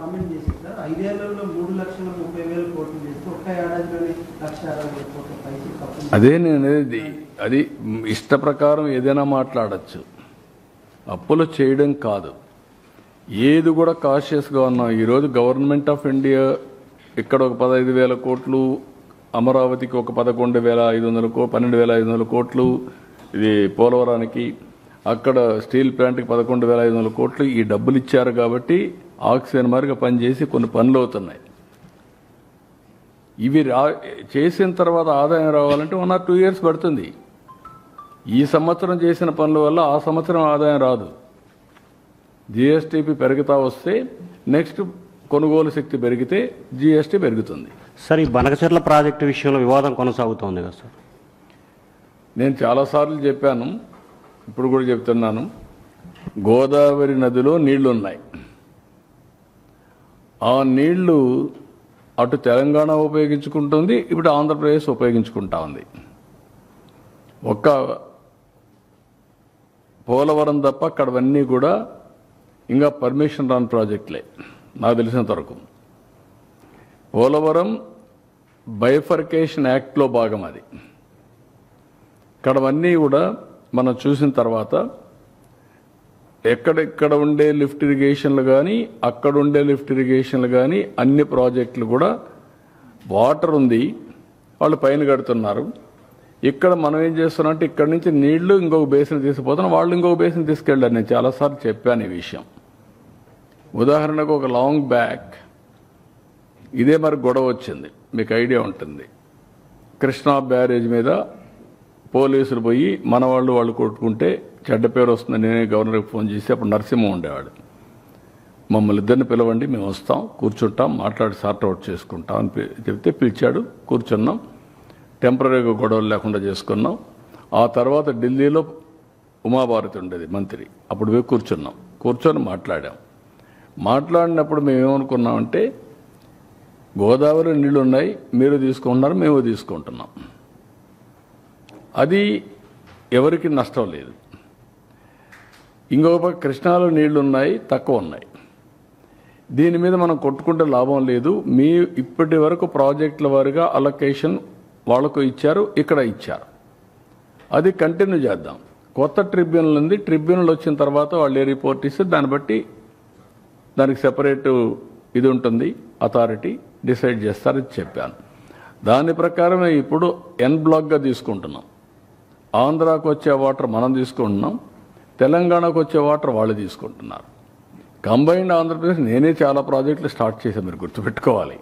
Comment చేసి sir ఐదేళ్ళలో మూడు లక్షల ముప్పై వేల కోట్లు చేస్తే ఒక్క ఏడాదిలోనే లక్ష అరవై వేల కోట్ల పైసలు అదే నేను అది ఇష్ట ప్రకారం ఏదైనా మాట్లాడచ్చు. అప్పులు చేయడం కాదు. ఏది కూడా కాషియస్గా ఉన్నాం ఈరోజు గవర్నమెంట్ ఆఫ్ ఇండియా ఇక్కడ ఒక పదహైదు వేల కోట్లు అమరావతికి ఒక పదకొండు వేల ఐదు వందల కో పన్నెండు వేల ఐదు వందల కోట్లు ఇది పోలవరానికి అక్కడ స్టీల్ ప్లాంట్కి పదకొండు వేల ఐదు వందల కోట్లు ఈ డబ్బులు ఇచ్చారు కాబట్టి ఆక్సిజన్ మారిగా పనిచేసి కొన్ని పనులు అవుతున్నాయి. ఇవి రా చేసిన తర్వాత ఆదాయం రావాలంటే వన్ ఆర్ టూ ఇయర్స్ పడుతుంది. ఈ సంవత్సరం చేసిన పనుల వల్ల ఆ సంవత్సరం ఆదాయం రాదు. జిఎస్టీపీ పెరుగుతా వస్తే నెక్స్ట్ కొనుగోలు శక్తి పెరిగితే జిఎస్టీ పెరుగుతుంది. సార్ ఈ బనకచెర్ల ప్రాజెక్టు విషయంలో వివాదం కొనసాగుతోంది కదా సార్? నేను చాలాసార్లు చెప్పాను ఇప్పుడు కూడా చెప్తున్నాను. గోదావరి నదిలో నీళ్ళు ఉన్నాయి ఆ నీళ్ళు అటు తెలంగాణ ఉపయోగించుకుంటుంది ఇప్పుడు ఆంధ్రప్రదేశ్ ఉపయోగించుకుంటా ఉంది. ఒక్క పోలవరం తప్ప అక్కడవన్నీ కూడా ఇంకా పర్మిషన్ రాని ప్రాజెక్టులే నాకు తెలిసినంత వరకు. పోలవరం బైఫర్కేషన్ యాక్ట్లో భాగం అది. ఇక్కడవన్నీ కూడా మనం చూసిన తర్వాత ఎక్కడెక్కడ ఉండే లిఫ్ట్ ఇరిగేషన్లు కానీ అక్కడ ఉండే లిఫ్ట్ ఇరిగేషన్లు కానీ అన్ని ప్రాజెక్టులు కూడా వాటర్ ఉంది. వాళ్ళు పైన కడుతున్నారు. ఇక్కడ మనం ఏం చేస్తున్నామంటే ఇక్కడ నుంచి నీళ్ళు ఇంకొక బేసిన్ తీసుకుపోతున్నాం. వాళ్ళు ఇంకొక బేసిన్ తీసుకెళ్ళారు. నేను చాలాసార్లు చెప్పాను ఈ విషయం. ఉదాహరణకు ఒక లాంగ్ బ్యాక్. ఇదే మరి గొడవ వచ్చింది. మీకు ఐడియా ఉంటుంది. కృష్ణా బ్యారేజ్ మీద పోలీసులు పోయి మన వాళ్ళు వాళ్ళు కొట్టుకుంటే చెడ్డ పేరు వస్తుంది నేనే గవర్నర్కి ఫోన్ చేసి అప్పుడు నరసింహ ఉండేవాడు. మమ్మల్ని ఇద్దరిని పిలవండి మేము వస్తాం కూర్చుంటాం మాట్లాడి సార్ట్ అవుట్ చేసుకుంటాం అని చెప్తే పిలిచాడు కూర్చున్నాం. టెంపరీగా గొడవలు లేకుండా చేసుకున్నాం. ఆ తర్వాత ఢిల్లీలో ఉమాభారతి ఉండేది మంత్రి. అప్పుడు పోయి కూర్చున్నాం. కూర్చొని మాట్లాడాం. మాట్లాడినప్పుడు మేము ఏమనుకున్నామంటే గోదావరి నీళ్ళు ఉన్నాయి మీరు తీసుకుంటున్నారు మేము తీసుకుంటున్నాం. అది ఎవరికి నష్టం లేదు. ఇంకొక పక్క కృష్ణాలో నీళ్ళు ఉన్నాయి తక్కువ ఉన్నాయి. దీని మీద మనం కొట్టుకుంటే లాభం లేదు. మీ ఇప్పటి వరకు ప్రాజెక్టుల వారిగా అలొకేషన్ వాళ్ళకు ఇచ్చారు ఇక్కడ ఇచ్చారు. అది కంటిన్యూ చేద్దాం. కొత్త ట్రిబ్యునల్ ఉంది ట్రిబ్యునల్ వచ్చిన తర్వాత వాళ్ళు ఏ రిపోర్ట్ ఇస్తే దాన్ని బట్టి దానికి సెపరేట్ ఇది ఉంటుంది అథారిటీ డిసైడ్ చేస్తారని చెప్పాను. దాని ప్రకారమే ఇప్పుడు ఎన్ బ్లాక్గా తీసుకుంటున్నాం. ఆంధ్రాకు వచ్చే వాటర్ మనం తీసుకుంటున్నాం తెలంగాణకు వచ్చే వాటర్ వాళ్ళు తీసుకుంటున్నారు. కంబైన్డ్ ఆంధ్రప్రదేశ్ నేనే చాలా ప్రాజెక్టులు స్టార్ట్ చేశాను మీరు గుర్తుపెట్టుకోవాలి.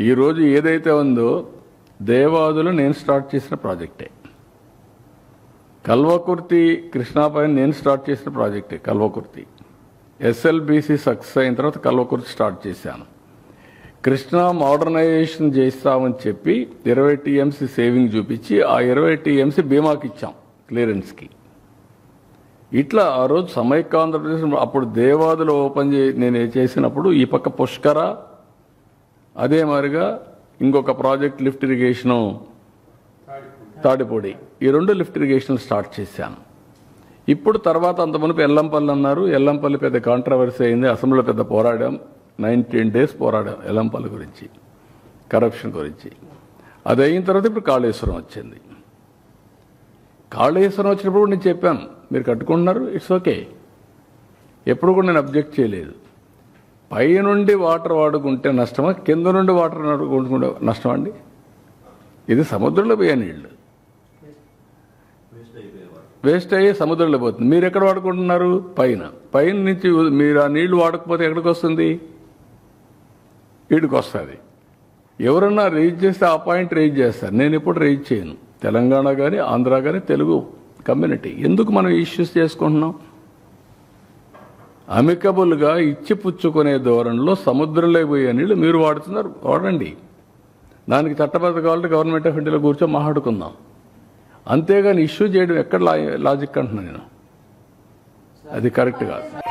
ఈరోజు ఏదైతే ఉందో దేవాదులు నేను స్టార్ట్ చేసిన ప్రాజెక్టే. కల్వకుర్తి కృష్ణాపైన నేను స్టార్ట్ చేసిన ప్రాజెక్టే కల్వకుర్తి. ఎస్ఎల్బిసి సక్సెస్ అయిన తర్వాత కల్వకుర్తి స్టార్ట్ చేశాను. కృష్ణా మోడర్నైజేషన్ చేస్తామని చెప్పి ఇరవై టీఎంసీ సేవింగ్ చూపించి ఆ ఇరవై టీఎంసీ బీమాకి ఇచ్చాం క్లియరెన్స్కి. ఇట్లా ఆ రోజు సమైక్య ఆంధ్రప్రదేశ్ అప్పుడు దేవాదులు ఓపెన్ చే నేను చేసినప్పుడు ఈ పక్క పుష్కర అదే మాదిరిగా ఇంకొక ప్రాజెక్ట్ లిఫ్ట్ ఇరిగేషను తాడిపొడి. ఈ రెండు లిఫ్ట్ ఇరిగేషన్ స్టార్ట్ చేశాను. ఇప్పుడు తర్వాత అంత మునుపు ఎల్లంపల్లి అన్నారు. ఎల్లంపల్లి పెద్ద కాంట్రవర్సీ అయింది. అసెంబ్లీలో పెద్ద పోరాడాం. నైన్టీన్ డేస్ పోరాడాం ఎలంపల గురించి కరప్షన్ గురించి. అది అయిన తర్వాత ఇప్పుడు కాళేశ్వరం వచ్చింది. కాళేశ్వరం వచ్చినప్పుడు నేను చెప్పాను మీరు కట్టుకుంటున్నారు ఇట్స్ ఓకే. ఎప్పుడు కూడా నేను అబ్జెక్ట్ చేయలేదు. పై నుండి వాటర్ వాడుకుంటే నష్టమా? కింద నుండి వాటర్ వాడుకుంటే నష్టమా అండి? ఇది సముద్రంలో పోయే నీళ్ళు. వేస్ట్ అయ్యి సముద్రంలో పోతుంది. మీరు ఎక్కడ వాడుకుంటున్నారు? పైన. పైన నుంచి మీరు ఆ నీళ్ళు వాడకపోతే ఎక్కడికి వస్తుంది? వీడికి వస్తుంది ఎవరన్నా రేజ్ చేస్తే ఆ పాయింట్ రేజ్ చేస్తారు. నేను ఎప్పుడు రేజ్ చేయను. తెలంగాణ కానీ ఆంధ్ర కానీ తెలుగు కమ్యూనిటీ. ఎందుకు మనం ఇష్యూస్ చేసుకుంటున్నాం? అమికబుల్గా ఇచ్చి పుచ్చుకునే ధోరణిలో సముద్రంలో పోయే నీళ్ళు మీరు వాడుతున్నారు. వాడండి. దానికి చట్టబద్ధ కావాలంటే గవర్నమెంట్ ఆఫ్ ఇండియాలో కూర్చొని మాట్లాడుకుందాం. అంతేగాని ఇష్యూ చేయడం ఎక్కడ లాజిక్ అంటున్నాను నేను. అది కరెక్ట్ కాదు.